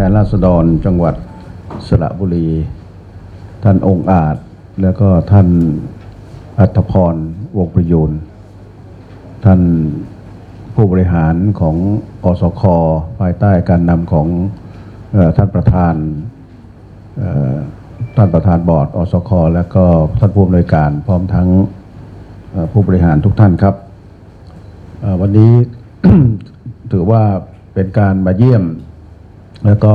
แทนราษฎรจังหวัดสระบุรี ท่านองค์อาจ แล้วก็ท่านอัธพรวงประยูนท่านผู้บริหารของอสคภายใต้การนำของออท่านประธานท่านประธานบอร์ดอสคและก็ท่านผู้อำนวยการพร้อมทั้งผู้บริหารทุกท่านครับ วันนี้ถือว่าเป็นการมาเยี่ยม แล้วก็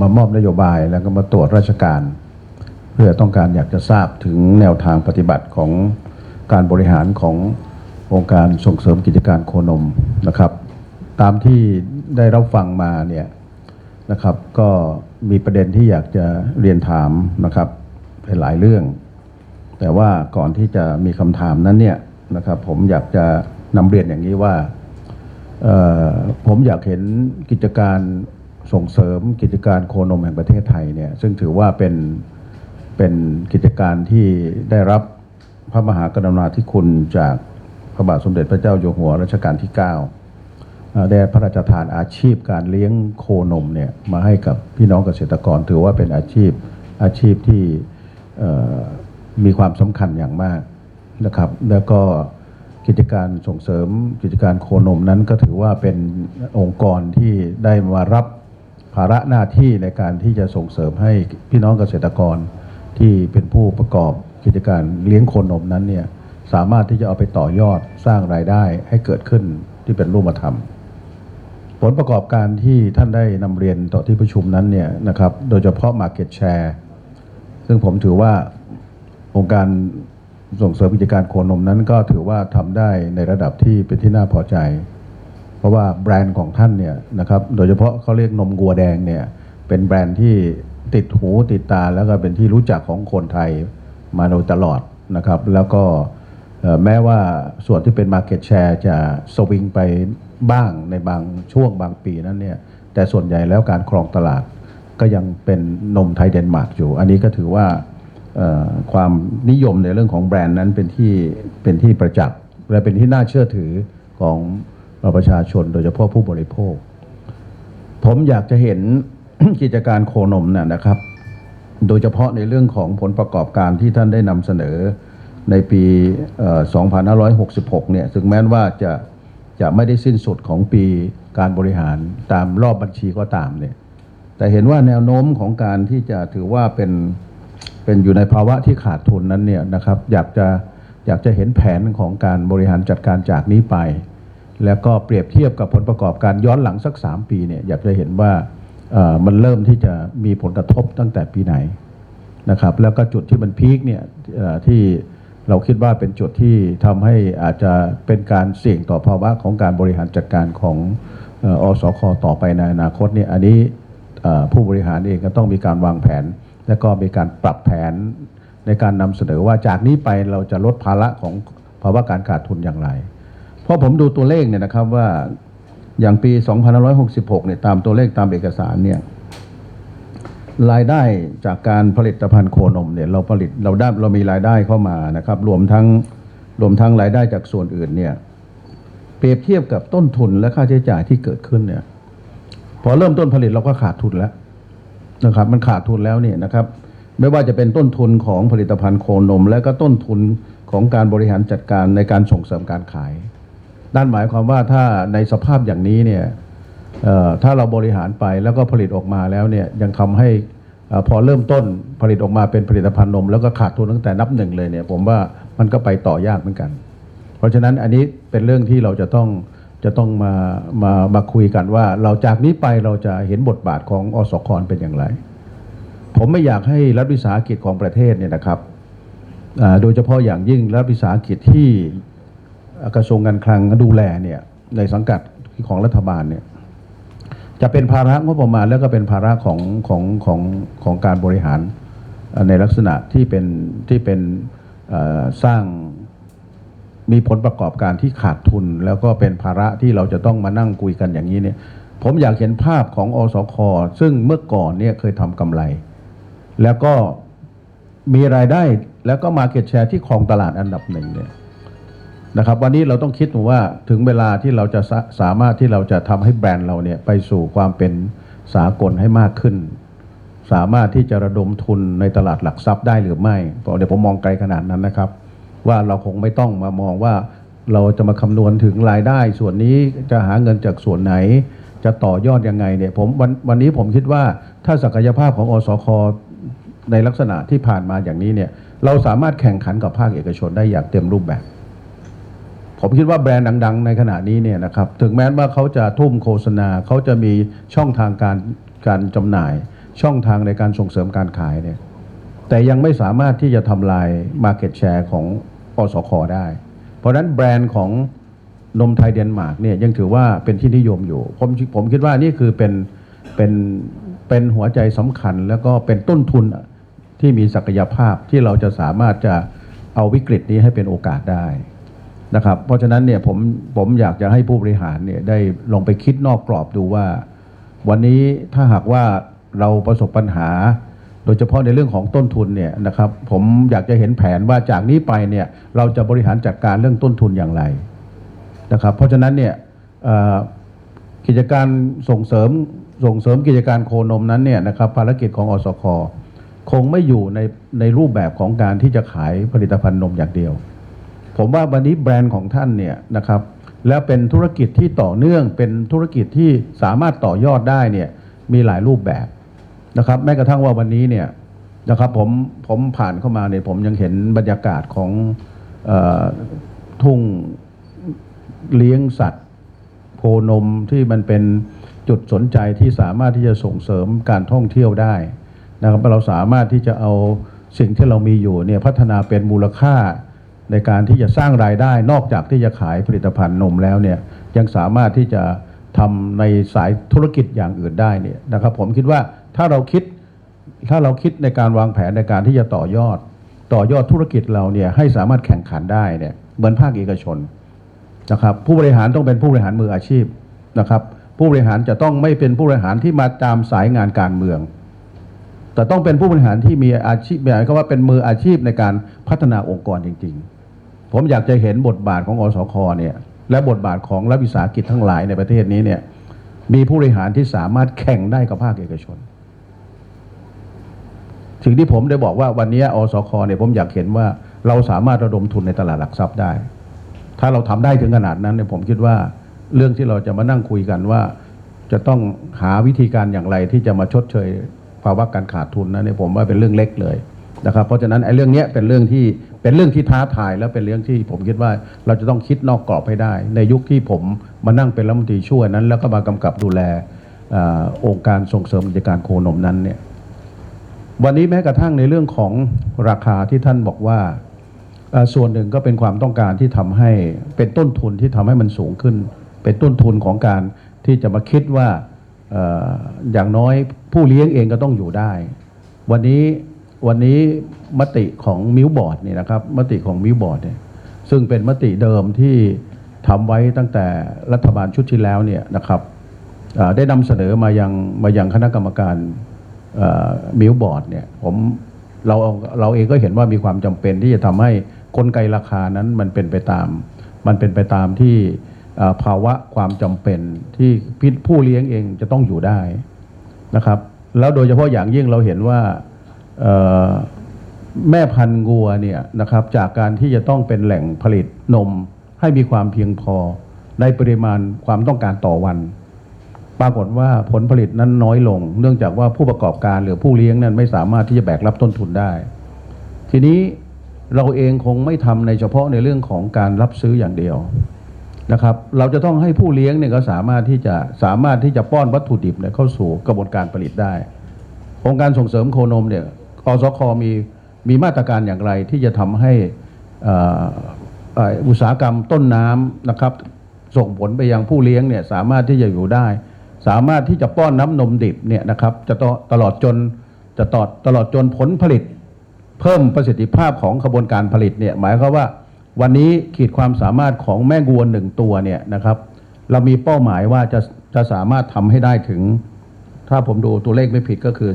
มามอบนโยบายแล้วก็มาตรวจราชการ เพื่อต้องการอยากจะทราบถึงแนวทางปฏิบัติของการบริหารขององค์การส่งเสริมกิจการโคนมนะครับ ตามที่ได้รับฟังมาเนี่ยนะครับก็มีประเด็นที่อยากจะเรียนถามนะครับเป็นหลายเรื่อง แต่ว่าก่อนที่จะมีคำถามนั้นเนี่ยนะครับผมอยากจะนำเรียนอย่างนี้ว่าผมอยากเห็นกิจการ ส่งเสริมกิจการโคนมแห่งประเทศไทยเนี่ยซึ่งถือว่าเป็นเป็นกิจการที่ได้รับพระมหากรุณาธิคุณจากพระบาทสมเด็จพระเจ้าอยู่หัวรัชกาลที่9เอ่อได้พระราชทานอาชีพการเลี้ยงโคนมเนี่ยมาให้กับพี่น้องเกษตรกร ถือว่าเป็นอาชีพอาชีพที่มีความสำคัญอย่างมากนะครับ แล้วก็กิจการส่งเสริมกิจการโคนมนั้นก็ถือว่าเป็นองค์กรที่ได้มารับ ภาระหน้าที่ในการที่จะส่งเสริมให้พี่น้องเกษตรกรที่เป็นผู้ประกอบกิจการเลี้ยงโคนมนั้นเนี่ยสามารถที่จะเอาไปต่อยอดสร้างรายได้ให้เกิดขึ้นที่เป็นรูปธรรม ผลประกอบการที่ท่านได้นำเรียนต่อที่ประชุมนั้นเนี่ยนะครับโดยเฉพาะ Market Share ซึ่งผมถือว่าองค์การส่งเสริมกิจการโคนมนั้นก็ถือว่าทำได้ในระดับที่เป็นที่น่าพอใจ ราะว่าแบรนด์ของท่านเนี่ยนะครับโดยเฉพาะเขาเรียกนมกัวแดงเนี่ยเป็นแบรนด์ที่ติดหูติดตาแล้วก็เป็นที่รู้จักของคนไทยมาโดยตลอดนะครับ แล้วก็แม้ว่าส่วนที่เป็น Market Share จะสวิงไปบ้างในบางช่วงบางปีนั้นเนี่ยแต่ส่วนใหญ่แล้วการครองตลาดก็ยังเป็นนมไทยเดนมาร์กอยู่ อันนี้ก็ถือว่าความนิยมในเรื่องของแบรนด์นั้นเป็นที่เป็นที่ประจักษ์และเป็นที่น่าเชื่อถือของ ประชาชนโดยเฉพาะผู้บริโภค ผมอยากจะเห็นกิจการโคนมน่ะนะครับ โดยเฉพาะในเรื่องของผลประกอบการที่ท่านได้นำเสนอในปี 2566 เนี่ยถึงแม้ว่าจะจะไม่ได้สิ้นสุดของปีการบริหารตามรอบบัญชีก็ตามเนี่ย แต่เห็นว่าแนวโน้มของการที่จะถือว่าเป็นเป็นอยู่ในภาวะที่ขาดทุนนั้นเนี่ยนะครับ อยากจะอยากจะเห็นแผนของการบริหารจัดการจากนี้ไป แล้วก็เปรียบเทียบกับผลประกอบการย้อนหลังสัก 3 ปีเนี่ยอยากจะเห็นว่ามันเริ่มที่จะมีผลกระทบตั้งแต่ปีไหนนะครับแล้วก็จุดที่มันพีคเนี่ยที่เราคิดว่าเป็นจุดที่ทำให้อาจจะเป็นการเสี่ยงต่อภาวะของการบริหารจัดการของเอ่ออสคต่อไปในอนาคตเนี่ยอันนี้ผู้บริหารเองก็ต้องมีการวางแผน และก็มีการปรับแผนในการนำเสนอว่าจากนี้ไปเราจะลดภาระของภาวะการขาดทุนอย่างไร เพราะผมดูตัวเลขเนี่ยนะครับว่าอย่างปี 2566 เนี่ยตามตัวเลขตามเอกสารเนี่ยรายได้จากการผลิตภัณฑ์โคนมเนี่ยเราผลิตเราได้เรามีรายได้เข้ามานะครับ รวมทั้งรวมทั้งรายได้จากส่วนอื่นเนี่ยเปรียบเทียบกับต้นทุนและค่าใช้จ่ายที่เกิดขึ้นเนี่ยพอเริ่มต้นผลิตเราก็ขาดทุนแล้วนะครับ มันขาดทุนแล้วเนี่ยนะครับ ไม่ว่าจะเป็นต้นทุนของผลิตภัณฑ์โคนม และก็ต้นทุนของการบริหารจัดการในการส่งเสริมการขาย นั่นหมายความว่าถ้าในสภาพอย่างนี้เนี่ยถ้าเราบริหารไปแล้วก็ผลิตออกมาแล้วเนี่ยยังทำให้พอเริ่มต้นผลิตออกมาเป็นผลิตภัณฑ์นม แล้วก็ขาดทุนตั้งแต่นับหนึ่งเลยเนี่ยผมว่ามันก็ไปต่อยากเหมือนกัน เพราะฉะนั้นอันนี้เป็นเรื่องที่เราจะต้องจะต้องมามามาคุยกันว่า เราจากนี้ไปเราจะเห็นบทบาทของอสคเป็นอย่างไร ผมไม่อยากให้รัฐวิสาหกิจของประเทศเนี่ยนะครับโดยเฉพาะอย่างยิ่งรัฐวิสาหกิจที่ กระทรวงการคลังดูแลเนี่ยในสังกัดของรัฐบาลเนี่ยจะเป็นภาระงบประมาณแล้วก็เป็นภาระของของของของการบริหารในลักษณะที่เป็นที่เป็นสร้างมีผลประกอบการที่ขาดทุน แล้วก็เป็นภาระที่เราจะต้องมานั่งคุยกันอย่างนี้เนี่ยผมอยากเห็นภาพของอสค ซึ่งเมื่อก่อนเนี่ยเคยทำกำไร แล้วก็มีรายได้แล้วก็มาเก็ตแชร์ที่ครองตลาดอันดับหนึ่งเนี่ย นะครับ วันนี้เราต้องคิดว่าถึงเวลาที่เราจะสาสามารถที่เราจะทำให้แบรนด์เราเนี่ยไปสู่ความเป็นสากลให้มากขึ้น สามารถที่จะระดมทุนในตลาดหลักทรัพย์ได้หรือไม่เพราะเดี๋ยวผมมองไกลขนาดนั้นนะครับ ว่าเราคงไม่ต้องมามองว่าเราจะมาคำนวณถึงรายได้ ส่วนนี้จะหาเงินจากส่วนไหน จะต่อยอดยังไงเนี่ยผมวันวันนี้ผมคิดว่าถ้าศักยภาพของอสคในลักษณะที่ผ่านมาอย่างนี้เนี่ยเราสามารถแข่งขันกับภาคเอกชนได้อย่างเต็มรูปแบบ ผมคิดว่าแบรนด์ดัง ๆ ในขณะนี้เนี่ยนะครับถึงแม้ว่าเขาจะทุ่มโฆษณาเขาจะมีช่องทางการการจำหน่าย ช่องทางในการส่งเสริมการขายเนี่ยแต่ยังไม่สามารถที่จะทำลาย Market Share ของอสคได้ เพราะฉะนั้นแบรนด์ของนมไทยเดนมาร์กเนี่ยยังถือว่าเป็นที่นิยมอยู่ ผมผมคิดว่านี่คือเป็นเป็นเป็นหัวใจสำคัญ แล้วก็เป็นต้นทุนที่มีศักยภาพที่เราจะสามารถจะเอาวิกฤตนี้ให้เป็นโอกาสได้ นะครับ เพราะฉะนั้นเนี่ยผมผมอยากจะให้ผู้บริหารเนี่ยได้ลงไปคิดนอกกรอบดูว่า วันนี้ถ้าหากว่าเราประสบปัญหา โดยเฉพาะในเรื่องของต้นทุนเนี่ยนะครับ ผมอยากจะเห็นแผนว่าจากนี้ไปเนี่ยเราจะบริหารจัดการเรื่องต้นทุนอย่างไรนะครับ เพราะฉะนั้นเนี่ยกิจการส่งเสริมส่งเสริมกิจการโคนมนั้นเนี่ยนะครับภารกิจของอสคคงไม่อยู่ในในรูปแบบของการที่จะขายผลิตภัณฑ์นมอย่างเดียว ผมว่าวันนี้แบรนด์ของท่านเนี่ยนะครับแล้วเป็นธุรกิจที่ต่อเนื่องเป็นธุรกิจที่สามารถต่อยอดได้เนี่ยมีหลายรูปแบบนะครับแม้กระทั่งว่าวันนี้เนี่ยนะครับผมผมผ่านเข้ามาเนี่ยผมยังเห็นบรรยากาศของออทุ่งเลี้ยงสัตว์ โคนมที่มันเป็นจุดสนใจที่สามารถที่จะส่งเสริมการท่องเที่ยวได้นะครับเราสามารถที่จะเอาสิ่งที่เรามีอยู่เนี่ยพัฒนาเป็นมูลค่า ในการที่จะสร้างรายได้นอกจากที่จะขายผลิตภัณฑ์นมแล้วเนี่ยยังสามารถที่จะทำในสายธุรกิจอย่างอื่นได้เนี่ยนะครับ ผมคิดว่าถ้าเราคิดถ้าเราคิดในการวางแผนในการที่จะต่อยอด ต่อยอดธุรกิจเราเนี่ยให้สามารถแข่งขันได้เนี่ยเหมือนภาคเอกชนนะครับผู้บริหารต้องเป็นผู้บริหารมืออาชีพนะครับ ผู้บริหารจะต้องไม่เป็นผู้บริหารที่มาตามสายงานการเมือง แต่ต้องเป็นผู้บริหารที่มีอาชีพหมายความว่าเป็นมืออาชีพในการพัฒนาองค์กรจริง ๆ ผมอยากจะเห็นบทบาทของอสคเนี่ยและบทบาทของรัฐวิสาหกิจทั้งหลายในประเทศนี้เนี่ยมีผู้บริหารที่สามารถแข่งได้กับภาคเอกชนสิ่งที่ผมได้บอกว่าวันนี้อสคเนี่ยผมอยากเห็นว่าเราสามารถระดมทุนในตลาดหลักทรัพย์ได้ ถ้าเราทำได้ถึงขนาดนั้นเนี่ยผมคิดว่าเรื่องที่เราจะมานั่งคุยกันว่า จะต้องหาวิธีการอย่างไรที่จะมาชดเชยภาวะการขาดทุนนะเนี่ยผมว่าเป็นเรื่องเล็กเลยนะครับ เพราะฉะนั้นไอ้เรื่องนี้เป็นเรื่องที่ เป็นเรื่องที่ท้าทายและเป็นเรื่องที่ผมคิดว่าเราจะต้องคิดนอกกรอบให้ได้ ในยุคที่ผมมานั่งเป็นรัฐมนตรีช่วยนั้น แล้วก็มากำกับดูแลอองค์การส่งเสริมกิจการโคนมนั้นเนี่ยวันนี้แม้กระทั่งในเรื่องของราคาที่ท่านบอกว่าส่วนหนึ่งก็เป็นความต้องการที่ทำให้เป็นต้นทุนที่ทำให้มันสูงขึ้น เป็นต้นทุนของการที่จะมาคิดว่าอย่างน้อยผู้เลี้ยงเองก็ต้องอยู่ได้ วันนี้ วันนี้มติของมิวบอร์ดเนี่ยนะครับมติของมิวบอร์ดเนี่ยซึ่งเป็นมติเดิมที่ทำไว้ตั้งแต่รัฐบาลชุดที่แล้วเนี่ยนะครับได้นำเสนอมายังมายังคณะกรรมการมิวบอร์ดเนี่ยผมเราเราเองก็เห็นว่ามีความจำเป็นที่จะทำให้กลไกราคานั้นมันเป็นไปตาม มันเป็นไปตามที่ภาวะความจำเป็นที่ผู้เลี้ยงเองจะต้องอยู่ได้นะครับ แล้วโดยเฉพาะอย่างยิ่งเราเห็นว่า แม่พันธุ์งัวเนี่ยนะครับจากการที่จะต้องเป็นแหล่งผลิตนมให้มีความเพียงพอในปริมาณความต้องการต่อวัน ปรากฏว่าผลผลิตนั้นน้อยลง เนื่องจากว่าผู้ประกอบการหรือผู้เลี้ยงนั้นไม่สามารถที่จะแบกรับต้นทุนได้ ทีนี้เราเองคงไม่ทำในเฉพาะในเรื่องของการรับซื้ออย่างเดียวนะครับ เราจะต้องให้ผู้เลี้ยงเนี่ยก็สามารถที่จะสามารถที่จะป้อนวัตถุดิบเนี่ยเข้าสู่กระบวนการผลิตได้องค์การส่งเสริมโคนมเนี่ย อสคมีมีมาตรการอย่างไรที่จะทำให้อุตสาหกรรมต้นน้ำนะครับ ส่งผลไปยังผู้เลี้ยงเนี่ยสามารถที่จะอยู่ได้ สามารถที่จะป้อนน้ำนมดิบเนี่ยนะครับจะตตลอดจนจะตอดตลอดจนผลผลิต เพิ่มประสิทธิภาพของกระบวนการผลิตเนี่ยหมายความว่าวันนี้ขีดความสามารถของแม่วัวหนึ่งตัวเนี่ยนะครับ เรามีเป้าหมายว่าจะจะสามารถทำให้ได้ถึง ถ้าผมดูตัวเลขไม่ผิดก็คือ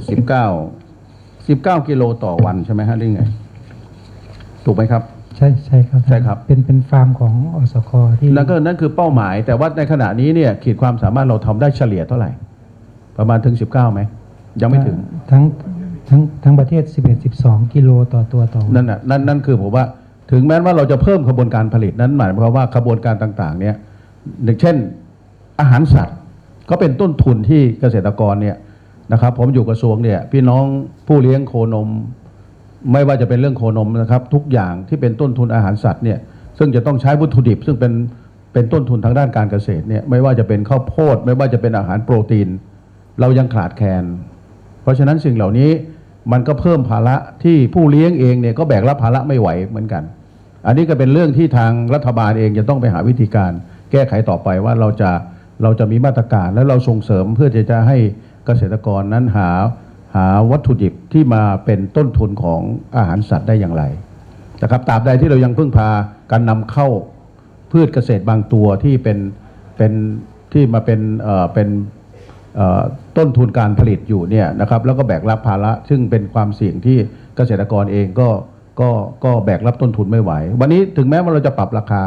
19 19กิโลต่อวันใช่ไหมฮะหรือไง ถูกไหมครับ ใช่ใช่ครับใช่ครับ เป็นเป็นฟาร์มของอสคที่นั่นก็นั่นคือเป้าหมาย แต่ว่าในขณะนี้เนี่ยขีดความสามารถเราทำได้เฉลี่ยเท่าไหร่ผประมาณถึง19ไหมยังไม่ถึง ทั้งทั้งทั้งประเทศ 11 12 กิโลต่อตัวต่อวันนั่นน่ะนั่นนั่นคือผมว่าถึงแม้ว่าเราจะเพิ่มขบวนการผลิตนั้นหมายความว่าขบวนการต่าง ๆ เนี่ยอย่างเช่นอาหารสัตว์ก็เป็นต้นทุนที่เกษตรกรเนี่ย นะครับ ผมอยู่กระทรวงเนี่ยพี่น้องผู้เลี้ยงโคนม ไม่ว่าจะเป็นเรื่องโคนมนะครับ ทุกอย่างที่เป็นต้นทุนอาหารสัตว์เนี่ยซึ่งจะต้องใช้วัตถุดิบ ซึ่งเป็นเป็นต้นทุนทางด้านการเกษตรเนี่ยไม่ว่าจะเป็นข้าวโพด ไม่ว่าจะเป็นอาหารโปรตีน เรายังขาดแคลนเพราะฉะนั้นสิ่งเหล่านี้มันก็เพิ่มภาระที่ผู้เลี้ยงเองเนี่ยก็แบกรับภาระไม่ไหวเหมือนกัน อันนี้ก็เป็นเรื่องที่ทางรัฐบาลเองจะต้องไปหาวิธีการ แก้ไขต่อไปว่าเราจะเราจะมีมาตรการและเราส่งเสริมเพื่อที่จะให้ เกษตรกรนั้นหาหาวัตถุดิบที่มาเป็นต้นทุนของอาหารสัตว์ได้อย่างไรนะครับตราบใดที่เรายังพึ่งพาการนำเข้าพืชเกษตรบางตัวที่เป็นเป็นที่มาเป็นเอ่อเป็นเอ่อต้นทุนการผลิตอยู่เนี่ยนะครับแล้วก็แบกรับภาระ ซึ่งเป็นความเสี่ยงที่เกษตรกรเองก็ก็ก็แบกรับต้นทุนไม่ไหว วันนี้ถึงแม้ว่าเราจะปรับราคา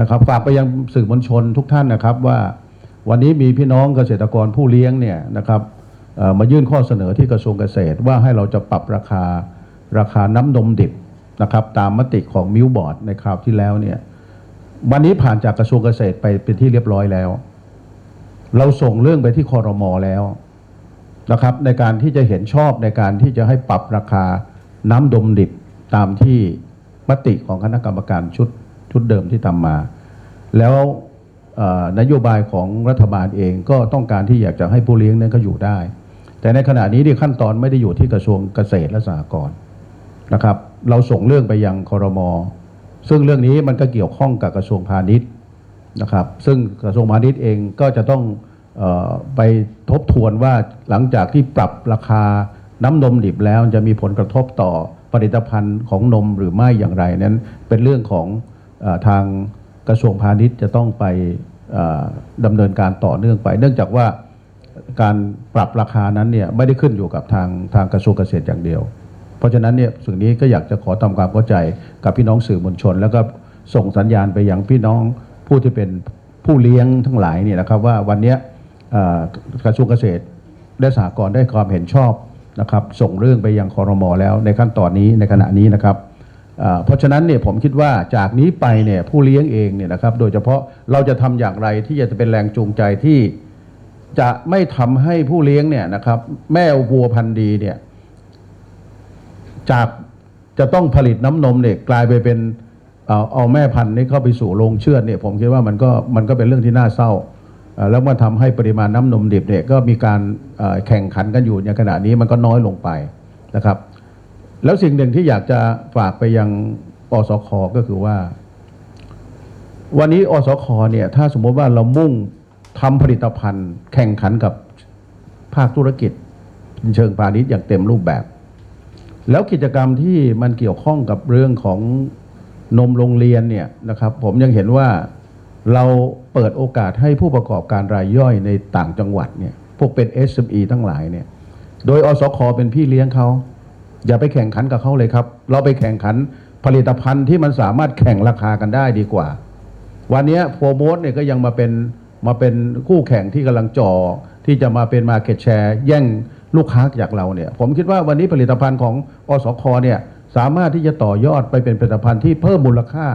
นะครับฝากไปยังสื่อมวลชนทุกท่านนะครับว่า วันนี้มีพี่น้องเกษตรกรผู้เลี้ยงเนี่ยนะครับมายื่นข้อเสนอที่กระทรวงเกษตรว่าให้เราจะปรับราคาราคาน้ำนมดิบนะครับตามมติของมิวบอร์ดในคราวที่แล้วเนี่ยวันนี้ผ่านจากกระทรวงเกษตรไปเป็นที่เรียบร้อยแล้ว เราส่งเรื่องไปที่คอรมอแล้วนะครับในการที่จะเห็นชอบในการที่จะให้ปรับราคาน้ำดมดิบตามที่มติของคณะกรรมการชุดชุดเดิมที่ทำมา แล้ว นโยบายของรัฐบาลเองก็ต้องการที่อยากจะให้ผู้เลี้ยงนั้นก็อยู่ได้ แต่ในขณะนี้ที่ขั้นตอนไม่ได้อยู่ที่กระทรวงเกษตรและสหกรณ์นะครับ เราส่งเรื่องไปยังคอรมอซึ่งเรื่องนี้มันก็เกี่ยวข้องกับกระทรวงพาณิชย์นะครับ ซึ่งกระทรวงพาณิชย์เองก็จะต้องออไปทบทวนว่าหลังจากที่ปรับราคาน้ำนมดิบแล้วจะมีผลกระทบต่อผลิตภัณฑ์ของนมหรือไม่อย่างไรนั้นเป็นเรื่องของอทาง กระทรวงพาณิชย์จะต้องไปเอ่อดำเนินการต่อเนื่องไป เนื่องจากว่าการปรับราคานั้นเนี่ยไม่ได้ขึ้นอยู่กับทางทางกระทรวงเกษตรอย่างเดียว เพราะฉะนั้นเนี่ยสิ่งนี้ก็อยากจะขอทำความเข้าใจกับพี่น้องสื่อมวลชน แล้วก็ส่งสัญญาณไปยังพี่น้องผู้ที่เป็นผู้เลี้ยงทั้งหลายเนี่ยนะครับว่าวันนี้กระทรวงเกษตรและสหกรณ์ได้ความเห็นชอบนะครับส่งเรื่องไปยังคอรมอแล้วในขั้นตอนนี้ในขณะนี้นะครับ เพราะฉะนั้นเนี่ยผมคิดว่าจากนี้ไปเนี่ยผู้เลี้ยงเองเนี่ยนะครับ โดยเฉพาะเราจะทำอย่างไรที่จะเป็นแรงจูงใจที่จะไม่ทำให้ผู้เลี้ยงเนี่ยนะครับ แม่วัวพันธุ์ดีเนี่ยจากจะต้องผลิตน้ำนมเนี่ยกลายไปเป็นเอาเอาแม่พันธุ์นี้เข้าไปสู่โรงเชือดเนี่ยผมคิดว่ามันก็มันก็เป็นเรื่องที่น่าเศร้า แล้วมันทำให้ปริมาณน้ำนมดิบเนี่ยก็มีการแข่งขันกันอยู่ในขณะนี้มันก็น้อยลงไปนะครับ แล้วสิ่งหนึ่งที่อยากจะฝากไปยังอสคก็คือว่า วันนี้อสคเนี่ยถ้าสมมติว่าเรามุ่งทำผลิตภัณฑ์ แข่งขันกับภาคธุรกิจ เชิงพาณิชย์อย่างเต็มรูปแบบ แล้วกิจกรรมที่มันเกี่ยวข้องกับเรื่องของนมโรงเรียนเนี่ยนะครับ ผมยังเห็นว่าเราเปิดโอกาสให้ผู้ประกอบการรายย่อยในต่างจังหวัดเนี่ยพวกเป็น SME ทั้งหลายเนี่ยโดยอสคเป็นพี่เลี้ยงเขา อย่าไปแข่งขันกับเขาเลยครับ เราไปแข่งขันผลิตภัณฑ์ที่มันสามารถแข่งราคากันได้ดีกว่า วันนี้โฟร์โมสเนี่ยก็ยังมาเป็นมาเป็นคู่แข่งที่กำลังจ่อที่จะมาเป็นมาเก็ตแชร์แย่งลูกค้าจากเราเนี่ย ผมคิดว่าวันนี้ผลิตภัณฑ์ของอสคเนี่ยสามารถที่จะต่อยอดไปเป็นผลิตภัณฑ์ที่เพิ่มมูลค่า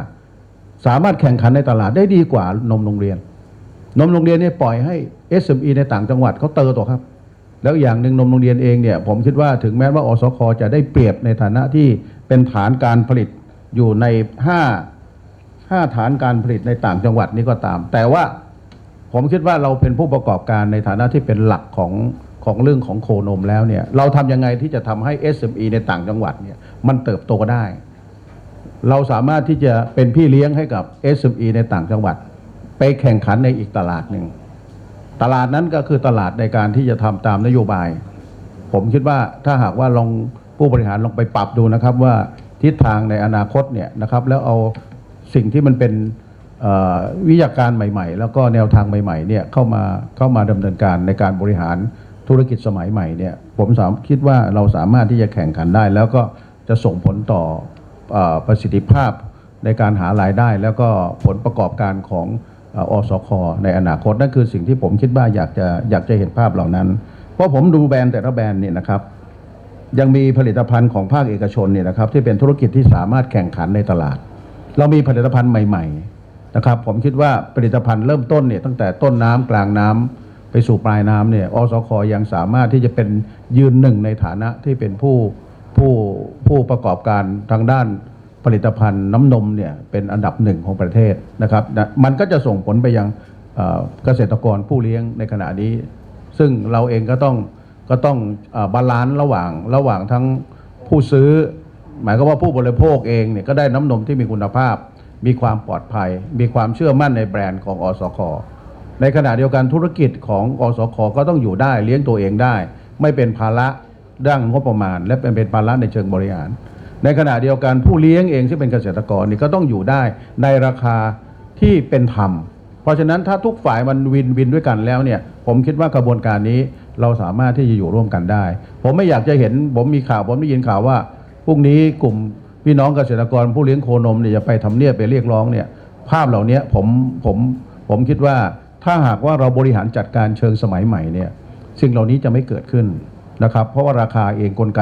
สามารถแข่งขันในตลาดได้ดีกว่านมโรงเรียน นมโรงเรียนเนี่ยปล่อยให้ SME ในต่างจังหวัดเขาเติร์ต่อครับ แล้วอย่างหนึ่งนมโรงเรียนเองเนี่ยผมคิดว่าถึงแม้ว่าอสคจะได้เปรียบในฐานะที่เป็นฐานการผลิตอยู่ในห้าห้าฐานการผลิตในต่างจังหวัดนี้ก็ตาม แต่ว่าผมคิดว่าเราเป็นผู้ประกอบการในฐานะที่เป็นหลักของของเรื่องของโคนมแล้วเนี่ยเราทำยังไงที่จะทำให้ SME ในต่างจังหวัดเนี่ยมันเติบโตได้ เราสามารถที่จะเป็นพี่เลี้ยงให้กับ SME ในต่างจังหวัด ไปแข่งขันในอีกตลาดหนึ่ง ตลาดนั้นก็คือตลาดในการที่จะทำตามนโยบาย ผมคิดว่าถ้าหากว่าลองผู้บริหารลองไปปรับดูนะครับว่าทิศทางในอนาคตเนี่ยนะครับแล้วเอาสิ่งที่มันเป็นวิทยาการใหม่ ๆ แล้วก็แนวทางใหม่ๆเนี่ยเข้ามาเข้ามาดำเนินการในการบริหารธุรกิจสมัยใหม่เนี่ยผมสามคิดว่าเราสามารถที่จะแข่งขันได้ แล้วก็จะส่งผลต่ออประสิทธิภาพในการหารายได้ แล้วก็ผลประกอบการของ อ่ออสคในอนาคตนั่นคือสิ่งที่ผมคิดว่าอยากจะอยากจะเห็นภาพเหล่านั้น เพราะผมดูแบรนด์แต่ละแบรนด์เนี่ยนะครับยังมีผลิตภัณฑ์ของภาคเอกชนเนี่ยนะครับที่เป็นธุรกิจที่สามารถแข่งขันในตลาด เรามีผลิตภัณฑ์ใหม่ๆนะครับผมคิดว่าผลิตภัณฑ์เริ่มต้นเนี่ยตั้งแต่ต้นน้ำกลางน้ำไปสู่ปลายน้ำเนี่ยอสคยังสามารถที่จะเป็นยืนหนึ่งในฐานะที่เป็นผู้ผู้ผู้ประกอบการทางด้าน ผลิตภัณฑ์น้ำนมเนี่ยเป็นอันดับหนึ่งของประเทศนะครับนะมันก็จะส่งผลไปยังเกษตรกรผู้เลี้ยงในขณะนี้ ซึ่งเราเองก็ต้องก็ต้องอบาลานซ์ระหว่างระหว่างทั้งผู้ซื้อ หมายก็ว่าผู้บริโภคเองเนี่ยก็ได้น้ำนมที่มีคุณภาพ มีความปลอดภัย มีความเชื่อมั่นในแบรนด์ของอสคในขณะเดียวกันธุรกิจของอสคก็ต้องอยู่ได้เลี้ยงตัวเองได้ ไม่เป็นภาระด้านงบประมาณ และเป็นเป็นภาระในเชิงบริหาร ในขณะเดียวกันผู้เลี้ยงเองที่เป็นเกษตรกรนี่ก็ต้องอยู่ได้ในราคาที่เป็นธรรม เพราะฉะนั้นถ้าทุกฝ่ายมันวินวินด้วยกันแล้วเนี่ย ผมคิดว่ากระบวนการนี้เราสามารถที่จะอยู่ร่วมกันได้ ผมไม่อยากจะเห็นผมมีข่าวผมได้ยินข่าวว่าพรุ่งนี้กลุ่มพี่น้องเกษตรกรผู้เลี้ยงโคนมเนี่ยจะไปทำเนียบไปเรียกร้องเนี่ย ภาพเหล่านี้ผมผมผมคิดว่าถ้าหากว่าเราบริหารจัดการเชิงสมัยใหม่เนี่ยสิ่งเหล่านี้จะไม่เกิดขึ้นนะครับ เพราะว่าราคาเองกลไก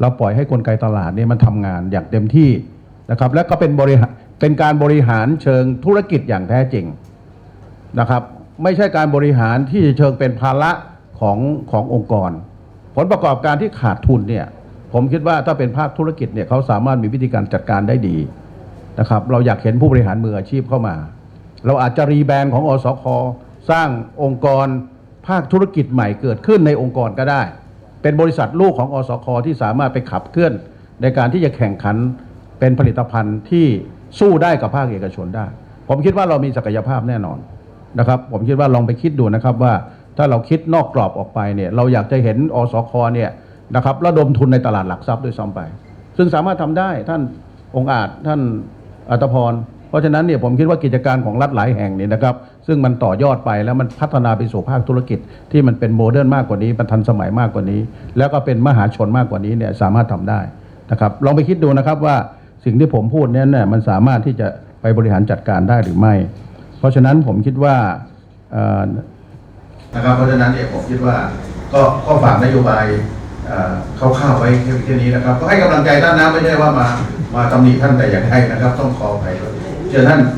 เราปล่อยให้กลไกตลาดเนี่ยมันทำงานอย่างเต็มที่นะครับ และก็เป็นบริหารเป็นการบริหารเชิงธุรกิจอย่างแท้จริงนะครับ ไม่ใช่การบริหารที่เชิงเป็นภาระของขององค์กร ผลประกอบการที่ขาดทุนเนี่ยผมคิดว่าถ้าเป็นภาคธุรกิจเนี่ยเขาสามารถมีวิธีการจัดการได้ดีนะครับ เราอยากเห็นผู้บริหารมืออาชีพเข้ามา เราอาจจะรีแบรนด์ของอสคสร้างองค์กรภาคธุรกิจใหม่เกิดขึ้นในองค์กรก็ได้ เป็นบริษัทลูกของอสคที่สามารถไปขับเคลื่อน ในการที่จะแข่งขันเป็นผลิตภัณฑ์ที่สู้ได้กับภาคเอกชนได้ ผมคิดว่าเรามีศักยภาพแน่นอนนะครับผมคิดว่าลองไปคิดดูนะครับว่าถ้าเราคิดนอกกรอบออกไปเนี่ยเราอยากจะเห็นอสคเนี่ยนะครับระดมทุนในตลาดหลักทรัพย์ด้วยซ้ำไป ซึ่งสามารถทำได้ท่านองค์อาจท่านอัตพร เพราะฉะนั้นเนี่ยผมคิดว่ากิจการของรัฐหลายแห่งเนี่ยนะครับ ซึ่งมันต่อยอดไปแล้วมันพัฒนาไปสู่ภาคธุรกิจ ที่มันเป็นโมเดิร์นมากกว่านี้มันทันสมัยมากกว่านี้ แล้วก็เป็นมหาชนมากกว่านี้เนี่ยสามารถทำได้นะครับลองไปคิดดูนะครับว่าสิ่งที่ผมพูดเนี่ยเนี่ยมันสามารถที่จะไปบริหารจัดการได้หรือไม่ เพราะฉะนั้นผมคิดว่านะครับเพราะฉะนั้นเนี่ยผมคิดว่าก็ก็ฝากนโยบายเอ่อคร่าวๆไว้แค่นี้นะครับ ก็ให้กำลังใจท่านนะไม่ใช่ว่ามามาตำหนิท่านแต่อย่างใดนะครับ ต้องขออภัยด้วย Ceren.